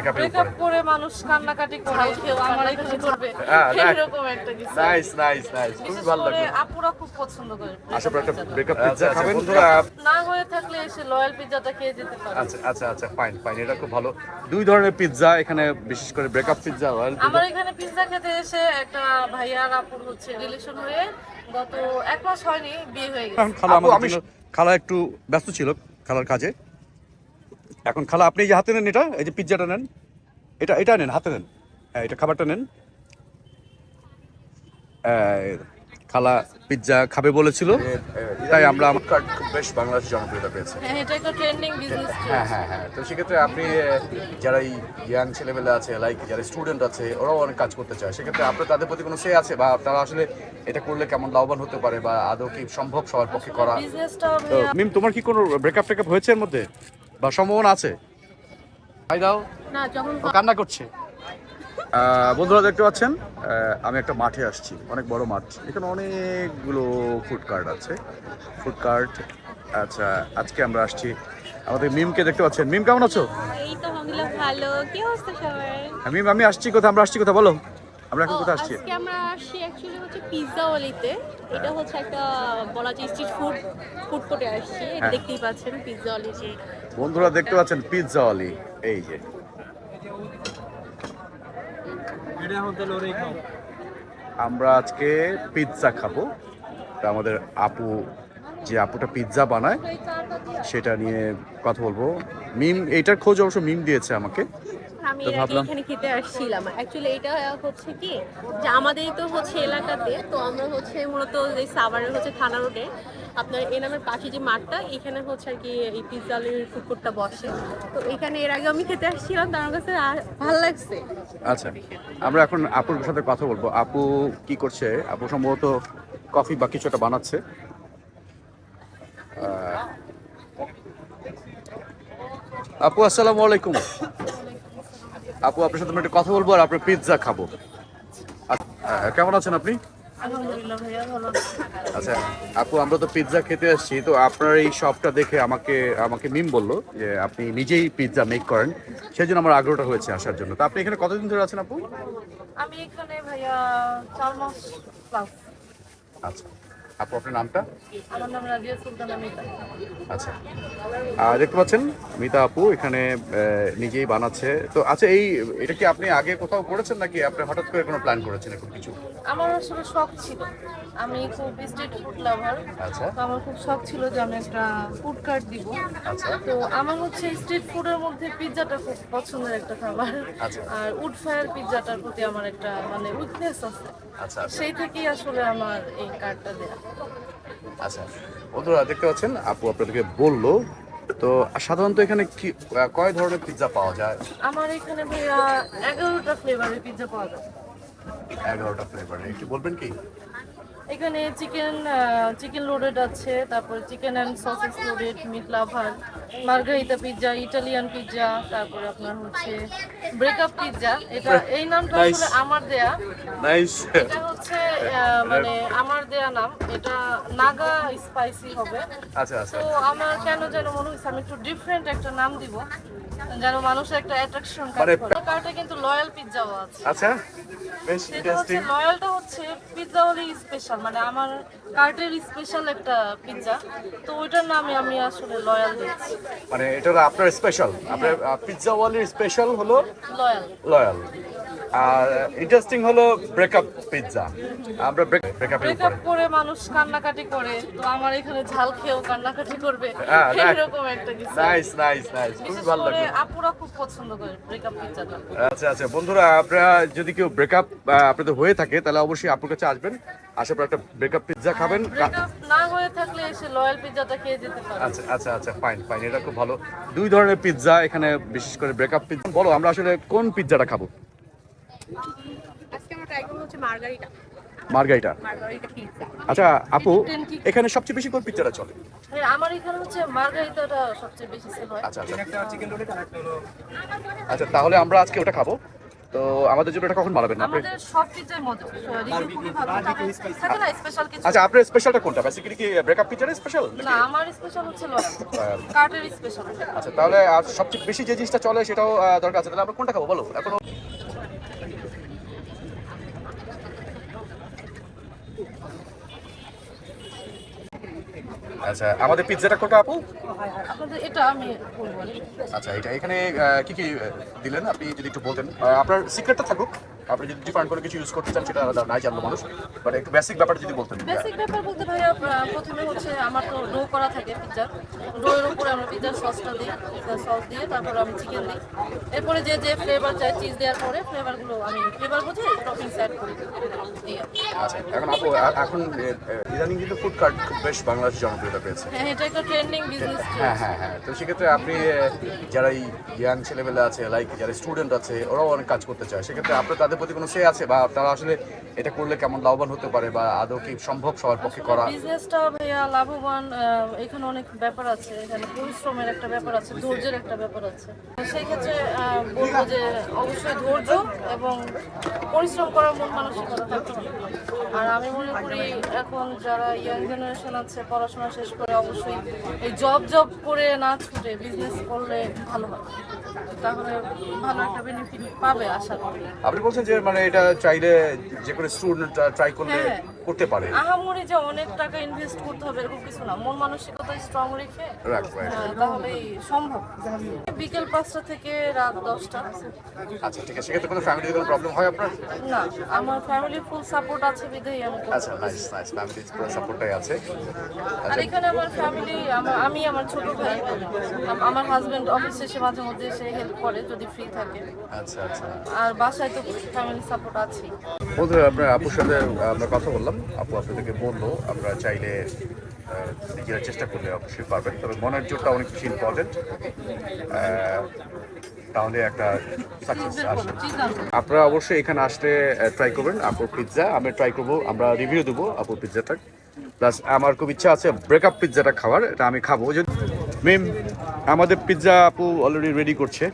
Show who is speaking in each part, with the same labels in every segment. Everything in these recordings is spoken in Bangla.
Speaker 1: করে মানুষ কান্নাকাটি করে কেউ আমার এখানে করবে। এরকম একটা কিছু।
Speaker 2: নাইস নাইস নাইস খুবই ভালো
Speaker 1: করে আপুরা খুব পছন্দ করে
Speaker 2: আশা একটা
Speaker 1: breakup pizza
Speaker 2: ব্রেকআপ খাবেন?
Speaker 1: না হয়ে থাকলে এসে লয়াল পিৎজাটা খেয়ে যেতে
Speaker 2: আচ্ছা আচ্ছা আচ্ছা ফাইন ফাইন এটা খুব ভালো। দুই ধরনের পিৎজা এখানে বিশেষ করে ব্রেকআপ পিৎজা রয়্যাল
Speaker 1: আমার এখানে পিৎজা খেতে এসে একটা ভাইয়া আর আপুর হচ্ছে রিলেশন হয়ে গত এক মাস হয়নি বিয়ে হয়ে গেছে।
Speaker 3: খালা
Speaker 2: আমি-
Speaker 3: খালা একটু ব্যস্ত ছিল খালার কাজে। এখন খালা আপনি এই যে হাতে নেন এটা এই যে পিৎজাটা নেন। এটা এটা নেন হাতে নেন। হ্যাঁ এটা খাবারটা নেন। খালা পিৎজা খাবে বলেছিল তাই আমরা
Speaker 2: বেশ বাংলাদেশ জনপ্রিয়তা পেয়েছে।
Speaker 1: হ্যাঁ এটা একটা ট্রেন্ডিং বিজনেস
Speaker 2: হ্যাঁ হ্যাঁ হ্যাঁ। তো সেক্ষেত্রে আপনি যারা এই ইয়াং ছেলেমেলে আছে লাইক যারা স্টুডেন্ট আছে ওরাও অনেক কাজ করতে চায়। সেক্ষেত্রে আপনার তাদের প্রতি কোনো সে আছে? বা তারা আসলে এটা করলে কেমন লাভবান হতে পারে বা আদৌ কি সম্ভব সবার পক্ষে করা?
Speaker 3: তো মিম তোমার কি কোনো ব্রেকআপ টেকআপ হয়েছে এর মধ্যে? বা সম্ভাবনা আছে? ভাই দাও। ও কান্না করছে। বন্ধুরা দেখতে পাচ্ছেন আমি একটা মাঠে আসছি অনেক বড় মাঠ। এখানে অনেকগুলো ফুড কার্ট আছে। ফুড কার্ট আচ্ছা আজকে আমরা আসছি আমাদের মিমকে দেখতে পাচ্ছেন। মিম কেমন আছো?
Speaker 4: ভালো। কি অবস্থা সবার?
Speaker 3: হ্যাঁ, মিম আমি আসছি কোথায়? আমরা আসছি কোথায়? বলো। আমরা এখন কোথায় আসছি?
Speaker 4: আজকে আমরা আসছি অ্যাকচুয়ালি হচ্ছে পিৎজা ওয়ালিতে এটা হচ্ছে একটা বলা যায় স্ট্রিট ফুড ফুড কোর্টে আসছি। এটা
Speaker 3: হ্যাঁ।
Speaker 4: দেখতেই পাচ্ছেন পিৎজা ওয়ালি যে
Speaker 3: বন্ধুরা দেখতে পাচ্ছেন পিৎজা অলি এই যে। আমরা আজকে পিৎজা খাব। তা আমাদের আপু যে আপুটা পিৎজা বানায় সেটা নিয়ে কথা বলব। মিম এইটার খোঁজ অবশ্য মিম দিয়েছে আমাকে।
Speaker 4: আমি এখানে খেতে আসছিলাম। অ্যাকচুয়ালি এটা হচ্ছে কি যে আমাদের তো হচ্ছে এলাকাতে তো আমরা হচ্ছে মূলত সাভারের হচ্ছে থানা রোডে আপনার এই নামের পাশে যে মাঠটা এখানে হচ্ছে আর কি এই পিৎজা ফুড বসে। তো এখানে এর আগে আমি খেতে আসছিলাম তার কাছে ভালো লাগছে।
Speaker 3: আচ্ছা আমরা এখন আপুর সাথে কথা বলব। আপু কি করছে? আপু সম্ভবত কফি বা কিছু একটা বানাচ্ছে। আপু আসসালামু আলাইকুম। আপু আপনার সাথে আমি একটু কথা বলব আর আপনার পিৎজা খাব। আচ্ছা, কেমন আছেন আপনি? আচ্ছা আপু আমরা তো পিৎজা খেতে আসছি তো আপনার এই শপটা দেখে আমাকে আমাকে মিম বলল যে আপনি নিজেই পিৎজা মেক করেন। সেই জন্য আমার আগ্রহটা হয়েছে আসার জন্য। তো আপনি এখানে কতদিন ধরে আছেন আপু?
Speaker 1: আমি এখানে ভাইয়া চার মাস প্লাস
Speaker 3: আচ্ছা। আপু আপনার নামটা?
Speaker 1: আমার নাম রাজিয়া সুলতানা মিতা।
Speaker 3: আচ্ছা। আর দেখতে পাচ্ছেন মিতা আপু এখানে নিজেই বানাচ্ছে। তো আচ্ছা এই এটা কি আপনি আগে কোথাও করেছেন নাকি আপনি হঠাৎ করে কোনো প্ল্যান করেছেন এরকম কিছু?
Speaker 1: আমার আসলে শখ ছিল। আমি খুব স্ট্রিট ফুড লাভার
Speaker 3: আচ্ছা।
Speaker 1: তো আমার খুব শখ ছিল যে আমি একটা ফুড কার্ট দিব।
Speaker 3: আচ্ছা।
Speaker 1: তো আমার হচ্ছে স্ট্রিট ফুডের মধ্যে পিৎজাটা খুব পছন্দের একটা খাবার।
Speaker 3: আচ্ছা।
Speaker 1: আর উড ফায়ার পিৎজাটার প্রতি আমার একটা মানে উইকনেস আছে।
Speaker 3: আচ্ছা আচ্ছা।
Speaker 1: সেই থেকেই আসলে আমার এই কার্ডটা দেয়া।
Speaker 3: আচ্ছা। বন্ধুরা দেখতে পাচ্ছেন আপু আপনাদেরকে বলল তো সাধারণত এখানে কি কয় ধরনের পিৎজা পাওয়া যায়?
Speaker 1: আমার এখানে ভাইয়া এগারোটা ফ্লেভারের পিৎজা পাওয়া যায়।
Speaker 3: এগারোটা ফ্লেভার একটু বলবেন কি?
Speaker 1: এখানে চিকেন চিকেন লোডেড আছে তারপর chicken and sausages loaded meat lover margherita pizza Italian pizza তারপর আপনার হচ্ছে ব্রেকআপ পিৎজা এটা এই নামটা আসলে আমার দেয়া।
Speaker 2: নাইস
Speaker 1: এটা হচ্ছে মানে আমার দেয়া নাম এটা নাগা স্পাইসি হবে।
Speaker 2: আচ্ছা আচ্ছা।
Speaker 1: তো আমার কেন যেন মনে হচ্ছে আমি একটু ডিফারেন্ট একটা নাম দিব যেন মানুষের একটা অ্যাট্রাকশন কাজ
Speaker 2: মানে-
Speaker 1: করে। কার্টে কিন্তু লয়াল পিৎজাও আছে।
Speaker 2: আচ্ছা বেশ ইন্টারেস্টিং
Speaker 1: লয়ালটা হচ্ছে পিৎজা হলে স্পেশাল মানে আমার কার্টের স্পেশাল একটা পিৎজা তো ওইটার নামে আমি আসলে লয়াল দিচ্ছি
Speaker 2: মানে এটা আপনার স্পেশাল আপনার পিৎজা ওয়ালির স্পেশাল হলো
Speaker 1: লয়াল
Speaker 2: লয়াল আর ইন্টারেস্টিং হলো ব্রেকআপ পিৎজা আমরা ব্রেকআপের
Speaker 1: ব্রেকআপ করে মানুষ কান্নাকাটি করে তো আমার এখানে ঝাল খেয়েও কান্নাকাটি করবে।
Speaker 2: হ্যাঁ,
Speaker 1: এরকম একটা কিছু।
Speaker 2: নাইস নাইস নাইস
Speaker 1: বিশেষ
Speaker 2: ভালো লাগল।
Speaker 1: আপুরা খুব পছন্দ করে ব্রেকআপ পিৎজাটা
Speaker 2: আচ্ছা আচ্ছা। বন্ধুরা আপনারা যদি কেউ ব্রেকআপ আপনাদের হয়ে থাকে তাহলে অবশ্যই আপনার কাছে আসবেন। আসার পর একটা ব্রেকআপ পিৎজা খাবেন।
Speaker 1: না হয়ে থাকলে এসে লয়াল পিৎজাটা খেয়ে যেতে পারে
Speaker 2: আচ্ছা আচ্ছা আচ্ছা। ফাইন ফাইন এটা খুব ভালো। দুই ধরনের পিৎজা এখানে বিশেষ করে ব্রেকআপ পিৎজা বলো আমরা আসলে কোন পিৎজাটা খাব?
Speaker 4: আজকে আমরা ট্রাই করব হচ্ছে মার্গারিটা।
Speaker 3: মার্গারিটা?
Speaker 4: মার্গারিটা পিৎজা
Speaker 3: আচ্ছা আপু এখানে সবচেয়ে বেশি কোন পিৎজাটা চলে?
Speaker 1: হ্যাঁ, আমার এখানে হচ্ছে মার্গারিটাটা সবচেয়ে বেশি সেল হয়।
Speaker 2: আচ্ছা আচ্ছা। আচ্ছা তাহলে আমরা আজকে ওটা খাব।
Speaker 3: তো আমাদের জন্য এটা কখন বানাবেন আপনি?
Speaker 1: আমাদের সব পিজ্জাই মজা। ভালো তবে থাকে না? স্পেশাল কিছু?
Speaker 3: আচ্ছা আপনার স্পেশালটা কোনটা? বেসিক্যালি কি ব্রেকআপ পিকচারের স্পেশাল
Speaker 1: না আমার স্পেশাল হচ্ছে কার্টের স্পেশাল
Speaker 3: আচ্ছা তাহলে আর সবচেয়ে বেশি যে জিনিসটা চলে সেটাও দরকার আছে। তাহলে আমরা কোনটা খাব বলো? এখনও আচ্ছা আমাদের পিৎজাটা কোনটা আপু?
Speaker 1: আপনাদের এটা আমি বলব
Speaker 3: আচ্ছা এটা এখানে কি কি দিলেন আপনি যদি একটু বলতেন? আপনার সিক্রেটটা থাকুক। আপনি যদি ডিফারেন্ট করে কিছু ইউজ করতে চান সেটা আলাদা নাই জানলো মানুষ। বাট একটু বেসিক ব্যাপারটা যদি বলতেন।
Speaker 1: বেসিক ব্যাপার বলতে ভাইয়া প্রথমে হচ্ছে আমার তো ডো করা থাকে পিজ্জার ডোয়ের উপরে আমরা পিজ্জার সসটা দিই সস দিয়ে তারপর আমি চিকেন দিই। এরপরে যে যে ফ্লেভার চাই চিজ দেওয়ার পরে ফ্লেভারগুলো আমি ফ্লেভার বুঝে টপিংস অ্যাড করি।
Speaker 3: আচ্ছা এখন আপু এখন ইদানিং কিন্তু ফুড কার্ট বেশ বাংলাদেশ জনপ্রিয়তা পেয়েছে।
Speaker 1: হ্যাঁ এটা একটা ট্রেন্ডিং বিজনেস
Speaker 3: হ্যাঁ হ্যাঁ হ্যাঁ তো সেক্ষেত্রে আপনি যারা ইয়াং ছেলেমেলে আছে লাইক যারা স্টুডেন্ট আছে ওরাও অনেক কাজ করতে চায়। সেক্ষেত্রে আপনার তাদের প্রতি কোনো সে আছে বা তারা আসলে এটা করলে কেমন লাভবান হতে পারে বা আদৌ কি সম্ভব সবার পক্ষে করা?
Speaker 1: বিজনেসটা ভাইয়া লাভবান এখানে অনেক ব্যাপার আছে এখানে পরিশ্রমের একটা ব্যাপার আছে ধৈর্যের একটা ব্যাপার আছে। সেই ক্ষেত্রে বলব যে অবশ্যই ধৈর্য এবং পরিশ্রম করার মন মানসিকতা থাকতে আর আমি মনে করি এখন যারা ইয়াং জেনারেশন আছে পড়াশোনা শেষ করে অবশ্যই এই জব জব করে না ছুটে বিজনেস করলে ভালো হয়। তাহলে ভালো একটা বেনিফিট পাবে আশা করি।
Speaker 3: আপনি বলছেন যে মানে এটা চাইলে যে কোনো স্টুডেন্ট ট্রাই করলে
Speaker 1: হ্যাঁ।
Speaker 3: করতে পারে।
Speaker 1: আহামরি যে অনেক টাকা ইনভেস্ট করতে হবে এরকম কিছু না। মন মানসিকতা স্ট্রং রেখে হ্যাঁ, তাহলেই সম্ভব। বিকেল পাঁচটা থেকে রাত দশটা।
Speaker 3: আচ্ছা ঠিক আছে। সেক্ষেত্রে কোনো ফ্যামিলির কোনো প্রবলেম হয় আপনার?
Speaker 1: না আমার ফ্যামিলির ফুল সাপোর্ট আছে বিধেই আমি
Speaker 3: আচ্ছা নাইস নাইস ফ্যামিলির পুরো সাপোর্টটাই আছে।
Speaker 1: আর
Speaker 3: আচ্ছা।
Speaker 1: এখানে আমার ফ্যামিলি আমি আমার ছোট ভাই। আমার হাজবেন্ড অফিসে এসে মাঝে মধ্যে এসে হেল্প করে যদি ফ্রি থাকে।
Speaker 3: আচ্ছা আচ্ছা।
Speaker 1: আর বাসায় তো ফ্যামিলি সাপোর্ট আছেই।
Speaker 3: বন্ধুরা আপনার আপুর সাথে আমরা কথা বললাম। আপু আপনাদেরকে বলল আমরা চাইলে নিজেরা চেষ্টা করলে অবশ্যই পারবেন। তবে মনের জোরটা অনেক বেশি ইম্পর্টেন্ট তাহলে একটা সাকসেস আসে
Speaker 1: ঠিক আছে
Speaker 3: আপনারা অবশ্যই এখানে আসলে ট্রাই করবেন আপুর পিৎজা আমি ট্রাই করব, আমরা রিভিউ দেবো আপুর পিৎজাটা প্লাস আমার খুব ইচ্ছা আছে ব্রেকআপ পিৎজাটা খাওয়ার, এটা আমি খাব। যদি মিম, আমাদের পিৎজা আপু অলরেডি রেডি করছে।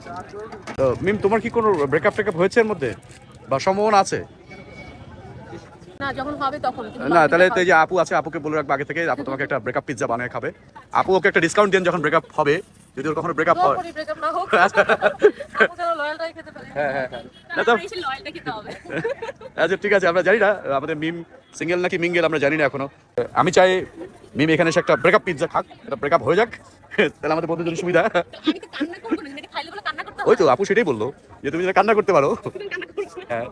Speaker 3: তো, মিম, তোমার কি কোনো ব্রেকআপ টেকআপ হয়েছে এর মধ্যে? বা সম্ভাবনা আছে?
Speaker 4: না যখন হবে তখন
Speaker 3: না তাহলে তো এই যে আপু আছে আপুকে বলে রাখব আগে থেকে আপু তোমাকে একটা ব্রেকআপ পিৎজা বানিয়ে খাবে। আপু ওকে একটা ডিসকাউন্ট দেন যখন ব্রেকআপ হবে যদি ওর কখনো ব্রেকআপ হয়।
Speaker 1: ব্রেকআপ না হোক আপু যেন লয়ালটাই খেতে পারে।
Speaker 3: হ্যাঁ হ্যাঁ হ্যাঁ। আচ্ছা ঠিক আছে আমরা জানি না আমাদের মিম সিঙ্গেল নাকি মিঙ্গেল আমরা জানি না এখনও। আমি চাই মিম এখানে এসে একটা ব্রেকআপ পিৎজা খাক এটা ব্রেকআপ হয়ে যাক। তাহলে আমাদের বন্ধুদের সুবিধা। ওই তো আপু সেটাই বলল যে তুমি কান্না করতে পারো। হ্যাঁ।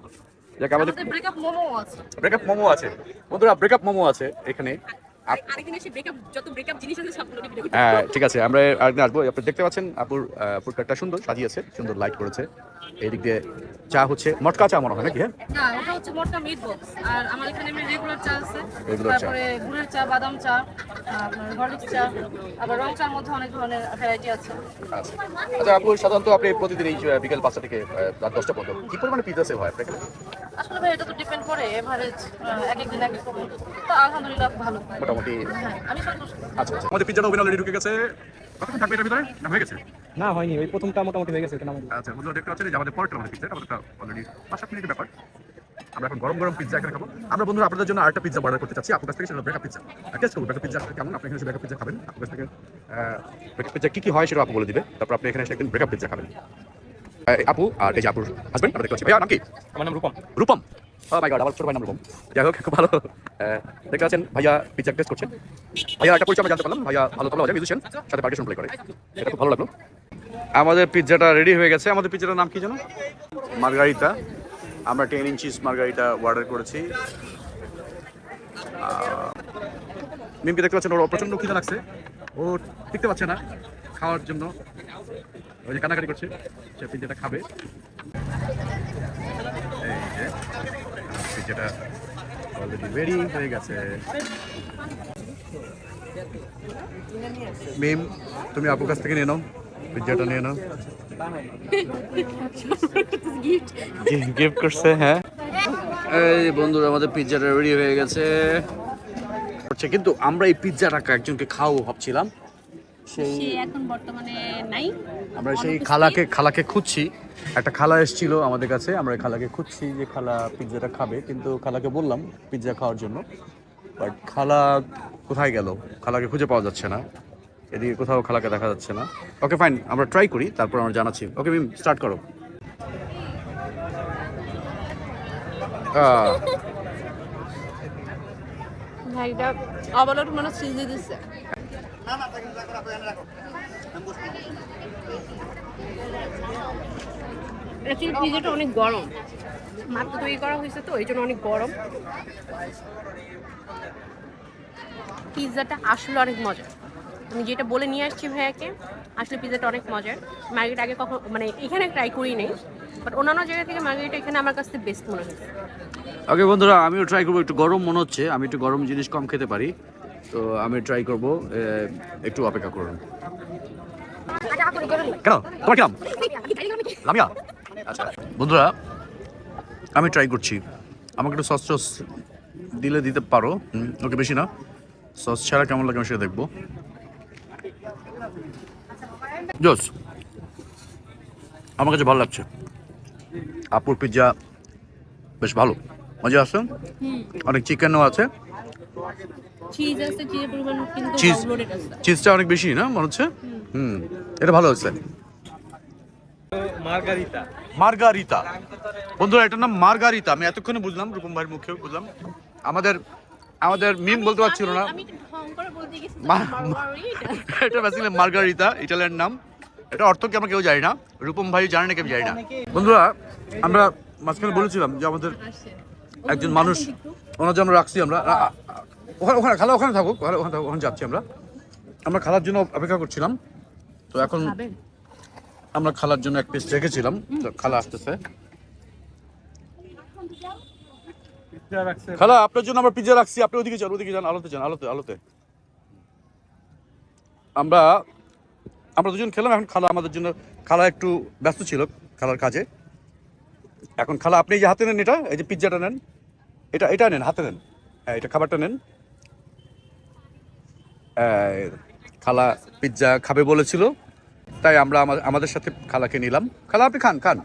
Speaker 3: যাক আমাদের
Speaker 1: ব্রেকআপ মোমো আছে।
Speaker 3: ব্রেকআপ মোমো আছে। বন্ধুরা ব্রেকআপ মোমো আছে এখানে। হ্যাঁ ঠিক আছে আমরা আরেকদিন আসব। আপনি দেখতে পাচ্ছেন আপুর ফুড কার্টটা সুন্দর সাজিয়েছে সুন্দর লাইট করেছে। এই দিক দিয়ে চা হচ্ছে। মটকা চা মনে হয় নাকি হ্যাঁ?
Speaker 1: না ওটা হচ্ছে মোটকা মিট বক্স আর আমার এখানে এমনি রেগুলার চা আছে।
Speaker 3: Regular চা।
Speaker 1: তারপরে গুড়ের চা বাদাম চা আপনার হরলিক্স চা আবার রং চার মধ্যে অনেক ধরনের ভ্যারাইটি আছে।
Speaker 3: আচ্ছা। আচ্ছা আপু সাধারণত আপনি প্রতিদিন এই বিকেল পাঁচটা থেকে রাত দশটা পর্যন্ত কি পরিমাণে পিজা সেল হয় আপনার
Speaker 1: আসলে ভাই এটা তো ডিপেন্ড করে এভারেজ এক এক দিন এক এক তো আলহামদুলিল্লাহ ভালো।
Speaker 3: মোটামুটি
Speaker 1: হ্যাঁ আমি সন্তুষ্ট।
Speaker 3: আচ্ছা আচ্ছা। আমাদের পিজ্জাটা ওভেন অলরেডি ঢুকে গেছে। কতক্ষণ থাকবে এটার ভিতরে? না হয়ে গেছে?
Speaker 5: না হয়নি ওই প্রথমটা মোটামুটি হয়ে গেছে এটা নামানো।
Speaker 3: আচ্ছা বন্ধুরা দেখতে পাচ্ছেন যে আমাদের পরেরটা আমাদের পিজ্জা আমাদেরটা অলরেডি পাঁচ সাত মিনিটের ব্যাপার। আমরা এখন গরম গরম পিজ্জা এখানে খাব। আমরা বন্ধুরা আপনাদের জন্য আরেকটা পিজ্জা অর্ডার করতে চাচ্ছি। আপনার কাছ থেকে সেটা ব্রেকআপ পিজ্জা টেস্ট করব ব্রেকআপ পিজ্জা কেমন? আপনি এখানে ব্রেকআপ পিজ্জা খাবেন। আপনার কাছ থেকে ব্রেকআপ পিজ্জা কি কি হয় সেটা আপু বলে দিবে। তারপর আপনি এখানে এসে একদিন ব্রেকআপ পিজ্জা খাবেন। আপু আর এই যে আপুর হাজবেন্ড আমরা দেখতে পাচ্ছি ভাইয়া নাম কি?
Speaker 5: আমার নাম Rupam.
Speaker 3: Rupam. Oh my god আমার ছোট ভাই নাম রূপম। যাই হোক খুব ভালো। আহ, দেখতে পাচ্ছেন ভাইয়া পিজ্জা টেস্ট করছেন ভাইয়া একটা পরিচয় আমরা জানতে পারলাম। ভাইয়া ভালো তবলা বাজায় মিউজিশিয়ান সাথে পার্টিশন প্লে করে। এটা খুব ভালো লাগল। আমাদের পিজ্জাটা রেডি হয়ে গেছে। আমাদের পিজ্জাটার নাম কি জানো মার্গারিতা আমরা টেন ইঞ্চিস মার্গারিটা অর্ডার করেছি। মিমকে দেখতে পাচ্ছেন ওর প্রচণ্ড খিদে লাগছে। ও দেখতে পাচ্ছে না খাওয়ার জন্য। ওই যে কান্নাকাটি করছে সে পিজ্জাটা খাবে। এই যে পিজ্জাটা অলরেডি রেডি হয়ে গেছে। মিম তুমি আপুর কাছ থেকে নিয়ে নাও। পিজ্জাটা নিয়ে নাও গিফট করছে হ্যাঁ। এই বন্ধুরা আমাদের পিজ্জাটা রেডি হয়ে গেছে। হচ্ছে কিন্তু আমরা এই পিজ্জাটাকে একজনকে খাও ভাবছিলাম। সেই
Speaker 4: এখন বর্তমানে নাই।
Speaker 3: আমরা সেই খালাকে খালাকে খুঁজছি। একটা খালা এসেছিল আমাদের কাছে। আমরা খালাকে খুঁজছি যে খালা পিৎজাটা খাবে। কিন্তু খালাকে বললাম পিৎজা খাওয়ার জন্য। বাট খালা কোথায় গেল? খালাকে খুঁজে পাওয়া যাচ্ছে না। এদিকে কোথাও খালাকে দেখা যাচ্ছে না। ওকে ফাইন আমরা ট্রাই করি, তারপর আমরা জানাচ্ছি। ওকে মিম স্টার্ট করো।
Speaker 4: পিজাটা অনেক গরম। তৈরি করা হয়েছে তো, এই জন্য অনেক গরম। আসলে অনেক মজার। আমি যেটা বলে নিয়ে আসছি ভাইয়াকে, আসলে পিৎজাটা অনেক মজার। মার্কেট আগে কখন মানে এখানে ট্রাই করি নেই বাট অন্যান্য জায়গা থেকে মার্কেট এখানে আমার কাছে বেস্ট মনে হয়েছে।
Speaker 3: ওকে বন্ধুরা, আমিও ট্রাই করব। একটু গরম মনে হচ্ছে, আমি একটু গরম জিনিস কম খেতে পারি, তো আমি ট্রাই করব একটু অপেক্ষা করুন। কেন? তোমার লামিয়া? আচ্ছা বন্ধুরা, আমি ট্রাই করছি। আমাকে একটু সস টস দিলে দিতে পারো ওকে, বেশি না। সস ছাড়া কেমন লাগে আমি সেটা দেখব। জোস। আমার কাছে ভালো লাগছে। আপুর পিৎজা বেশ ভালো। মজা আছে? অনেক চিকেনও আছে।
Speaker 4: চিজ
Speaker 3: চিজটা অনেক বেশি না? মনে হচ্ছে? হুম। এটা ভালো হচ্ছে
Speaker 5: মার্গারিতা।
Speaker 3: মার্গারিতা। বন্ধুরা এটার নাম মার্গারিতা। আমি এতক্ষণে বুঝলাম রূপম ভাইয়ের মুখে বুঝলাম। আমাদের আমাদের মিম বলতে পারছিল না। মা- এটা। বেসিক্যালি মার্গারিতা ইটালিয়ান নাম। এটা অর্থ কি আমরা কেউ জানি না। রূপম ভাই জানে না কেউ জানি না। বন্ধুরা আমরা মাঝখানে বলেছিলাম যে আমাদের একজন মানুষ ওনার জন্য রাখছি আমরা। ওখানে ওখানে খালা ওখানে থাকুক ওখানে ওখানে থাকুক, ওখানে যাচ্ছি আমরা। আমরা খালার জন্য অপেক্ষা করছিলাম। তো এখন আমরা খালার জন্য এক পিস রেখেছিলাম। তো খালা আসতেছে
Speaker 5: পিৎজা রাখছে
Speaker 3: খালা, আপনার জন্য আমরা পিজ্জা রাখছি। আপনি ওদিকে যান ওদিকে যান। আলোতে যান, আলোতে আলোতে। আমরা আমরা দুজন খেলাম। এখন খালা আমাদের জন্য, খালা একটু ব্যস্ত ছিল খালার কাজে। এখন খালা, আপনি এই যে হাতে নেন এটা, এই যে পিজ্জাটা নেন। এটা এটা নেন, হাতে নেন। হ্যাঁ এটা খাবারটা নেন। খালা পিজ্জা খাবে বলেছিল। তাই আমরা আমাদের সাথে খালাকে নিলাম। খালা, আপনি খান খান।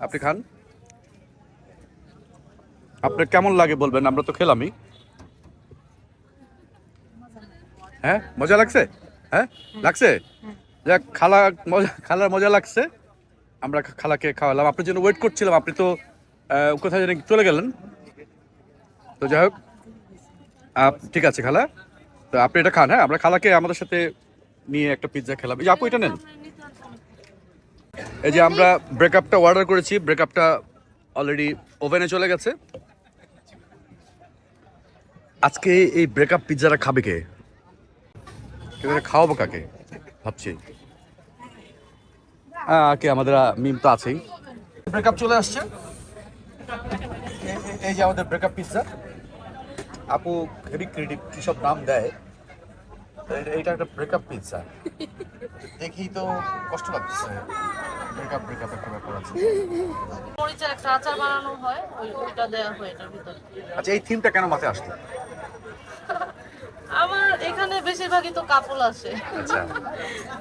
Speaker 3: আপনি খান। আপনার কেমন লাগে বলবেন? আমরা তো খেলামই। হ্যাঁ? মজা লাগছে? হ্যাঁ? লাগছে? যাক, খালা, মজা খালার মজা লাগছে। আমরা খালাকে খাওয়ালাম। আপনার জন্য ওয়েট করছিলাম, আপনি তো কোথায় জানি চলে গেলেন। তো যাই হোক ঠিক আছে খালা। তো আপনি এটা খান হ্যাঁ? আমরা খালাকে আমাদের সাথে নিয়ে একটা পিৎজা খেলাম। এই আপু, এটা নেন। এই যে আমরা ব্রেকআপটা অর্ডার করেছি। ব্রেকআপটা অলরেডি ওভেনে চলে গেছে। আজকে এই ব্রেকআপ পিৎজাটা খাবে কে? খাওয়াবো কাকে? ভাবছি। কে? আমাদের মিম তো আছেই। ব্রেকআপ চলে আসছে। এই যে আমাদের ব্রেকআপ পিৎজা আপু হেভি কী সব নাম দেয়। এটা- এইটা একটা ব্রেকআপ পিৎজা দেখি তো কষ্ট লাগছে। ব্রেকআপ ব্রেকআপ একটা ব্যাপার আছে।
Speaker 1: মরিচের একটা আচার বানানো হয় ওইটা দেওয়া হয় এটার ভিতরে।
Speaker 3: আচ্ছা এই থিমটা কেন মাথায় আসলো?
Speaker 1: এখানে বেশিরভাগই তো কাপল আসে।
Speaker 3: আচ্ছা।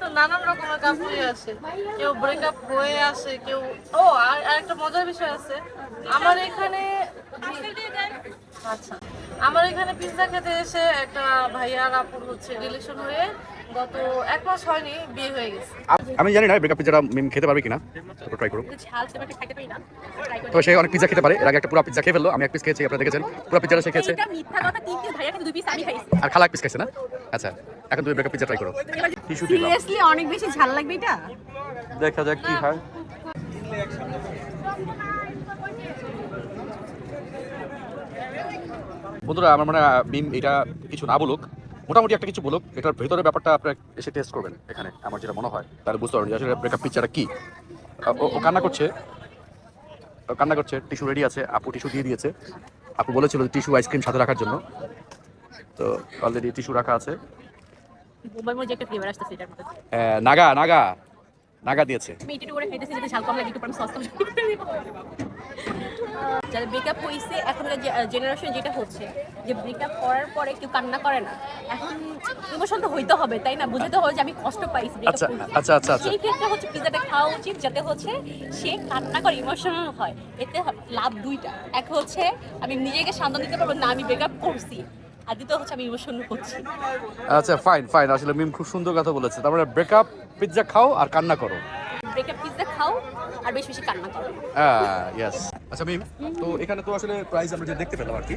Speaker 1: তো নানান রকমের কাপড়ই আসে। কেউ ব্রেকআপ হয়ে আসে কেউ ও আর আর একটা মজার বিষয় আছে। আমার এখানে আচ্ছা। আমার এখানে পিৎজা খেতে এসে একটা ভাইয়ার আপুর হচ্ছে রিলেশন হয়ে গত এক মাস হয়নি বিয়ে হয়ে গেছে।
Speaker 3: আমি জানি না ব্রেকআপ পিৎজাটা মিম খেতে পারবে কিনা ট্রাই করুন তো সে অনেক পিৎজা খেতে পারে এর আগে একটা পুরো পিৎজা খেয়ে ফেলল আমি এক পিস খেয়েছি আপনারা দেখেছেন। পুরো পিৎজাটা সে খেয়েছে।
Speaker 4: এটা মিথ্যা কথা তিন পিস ভাইয়া কিন্তু দুই পিস আমি খাইছি।
Speaker 3: আর খালা এক পিস খাইছে না? আচ্ছা এখন তুমি ব্রেকআপ পিৎজা ট্রাই করো। টিস্যু দিলাম।
Speaker 4: সিরিয়াসলি অনেক বেশি ঝাল লাগবে এটা?
Speaker 3: দেখা যাক কি হয়। বন্ধুরা আমার মানে মিম এটা কিছু না বলুক। মোটামুটি একটা কিছু বলুক এটার ভেতরে ব্যাপারটা আপনার এসে টেস্ট করবেন এখানে আমার যেটা মনে হয়। তাহলে বুঝতে পারবেন আসলে ব্রেকআপ পিকচারটা কি। ও কান্না করছে। কান্না করছে টিস্যু রেডি আছে আপু টিস্যু দিয়ে দিয়েছে। আপু বলেছিল টিস্যু আইসক্রিম সাথে রাখার জন্য। তো অলরেডি টিস্যু রাখা আছে। আহ, নাগা নাগা। নাগা দিয়েছে।
Speaker 4: ব্রেকআপ হয়েছে এখনকার জেনারেশন যেটা হচ্ছে যে ব্রেকআপ করার পরে কেউ কান্না করে না। এখন ইমোশন তো হইতে হবে তাই না? বুঝতে হবে যে আমি কষ্ট পাইছি
Speaker 3: আচ্ছা, আচ্ছা, আচ্ছা, আচ্ছা।
Speaker 4: সেই ক্ষেত্রে হচ্ছে পিজাটা খাওয়া উচিত যাতে হচ্ছে সে কান্না করে ইমোশনাল হয়। এতে লাভ দুইটা। এক হচ্ছে আমি নিজেকে সান্ত্বনা দিতে পারব না আমি ব্রেকআপ করছি। আর দ্বিতীয় হচ্ছে আমি ইমোশনাল হচ্ছি
Speaker 3: আচ্ছা ফাইন ফাইন আসলে মিম খুব সুন্দর কথা বলেছে। তারপরে ব্রেকআপ পিৎজা খাও আর কান্না করো।
Speaker 4: ব্রেকআপ পিজা খাও আর বেশি বেশি কান্না করো।
Speaker 3: ইয়েস আচ্ছা মিম তো এখানে তো আসলে প্রাইস আমরা যে দেখতে পেলাম আর কি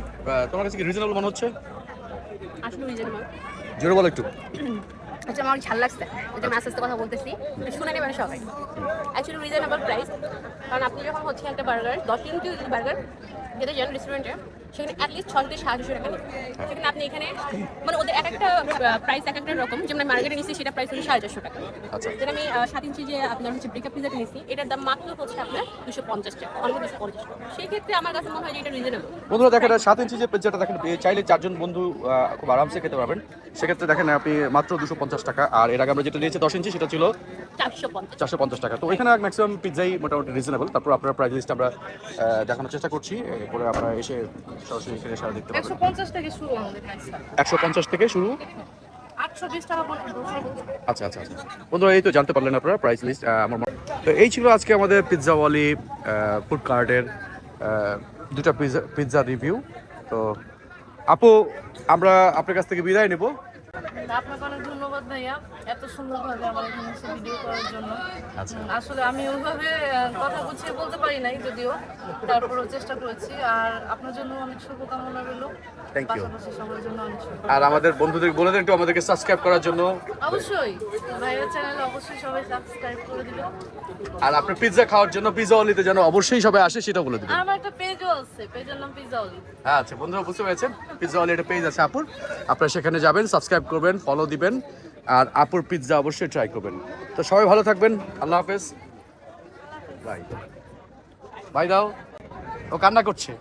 Speaker 3: তোমার কাছে কি রিজনেবল মনে হচ্ছে?
Speaker 4: আসলে রিজনেবল
Speaker 3: জোরে বলো একটু।
Speaker 4: আচ্ছা আমার ঝাল লাগছে এটা আমি আস্তে আস্তে কথা বলতেছি। শুনে নেবেন সবাই। অ্যাকচুয়ালি রিজনেবল প্রাইস কারণ আপনি যখন হচ্ছে একটা বার্গার দশ ইঞ্চি বার্গার যেটা যান রেস্টুরেন্টে সেখানে অ্যাটলিস্ট ছয় থেকে সাতশো টাকা নেবে। সেখানে আপনি এখানে মানে ওদের এক একটা প্রাইস এক একটা রকম। যেমন মার্কেটে নিচ্ছি সেটা প্রাইস হচ্ছে সাড়ে চারশো টাকা।
Speaker 3: আচ্ছা।
Speaker 4: যেটা আমি সাত ইঞ্চি যে আপনার হচ্ছে ব্রেকআপ পিজাটা নিচ্ছি এটার দাম মাত্র হচ্ছে আপনার দুশো পঞ্চাশ টাকা অনেক দুশো পঞ্চাশ টাকা। সেই ক্ষেত্রে আমার কাছে মনে হয় যে এটা রিজনেবল
Speaker 3: বন্ধুরা দেখেন সাত ইঞ্চি যে পিৎজাটা দেখেন চাইলে চারজন বন্ধু খুব আরামসে খেতে পারবেন। সেক্ষেত্রে দেখেন আপনি মাত্র দুশো পঞ্চাশ টাকা। আর এর আগে আমরা যেটা নিয়েছি দশ ইঞ্চি সেটা ছিল
Speaker 4: চারশো পঞ্চাশ।
Speaker 3: টাকা। তো এখানে ম্যাক্সিমাম পিৎজাই মোটামুটি রিজনেবল তারপর আপনার প্রাইস লিস্ট আমরা দেখানোর চেষ্টা করছি। এরপরে আপনারা এসে সরাসরি এখানে সারা দেখতে পাবেন
Speaker 1: পঞ্চাশ থেকে শুরু আমাদের
Speaker 3: পঞ্চাশ থেকে শুরু। আচ্ছা আচ্ছা আচ্ছা। বন্ধুরা এই তো জানতে পারলেন আপনারা প্রাইস লিস্ট আমার তো এই ছিল আজকে আমাদের পিৎজাওয়ালি ফুড কার্টের দুটা পিৎজা পিৎজা রিভিউ তো আপু আমরা আপনার কাছ থেকে বিদায় নেব।
Speaker 1: আপনাকে অনেক ধন্যবাদ ভাইয়া এত সুন্দরভাবে আমার এখানে এসে ভিডিও করার জন্য।
Speaker 3: আচ্ছা।
Speaker 1: আসলে আমি ওইভাবে কথা গুছিয়ে বলতে পারি নাই যদিও তারপরেও চেষ্টা করেছি আর আপনার জন্য অনেক শুভকামনা রইল। অনেক শুভ
Speaker 3: আর আমাদের বন্ধুদের বলে দেন একটু আমাদেরকে সাবস্ক্রাইব করার জন্য।
Speaker 1: অবশ্যই ভাইয়ের চ্যানেলে অবশ্যই সবাই সাবস্ক্রাইব করে দিবেন।
Speaker 3: আর আপনার পিৎজা খাওয়ার জন্য পিৎজাওয়ালিতে যেন অবশ্যই সবাই আসে সেটা বলে দেবেন।
Speaker 1: আমার একটা পেজও আছে পেজের নাম পিজাউলি
Speaker 3: হ্যাঁ আচ্ছা বন্ধুরা বুঝতে পেরেছেন? পিৎজাওয়ালি একটা পেজ আছে আপুর। আপনারা সেখানে যাবেন সাবস্ক্রাইব করবেন। ফলো দিবেন, আর আপুর পিৎজা অবশ্যই ট্রাই করবেন। তো সবাই ভালো থাকবেন, আল্লাহ হাফেজ। বাই বাই দাও। ও কান্না করছে।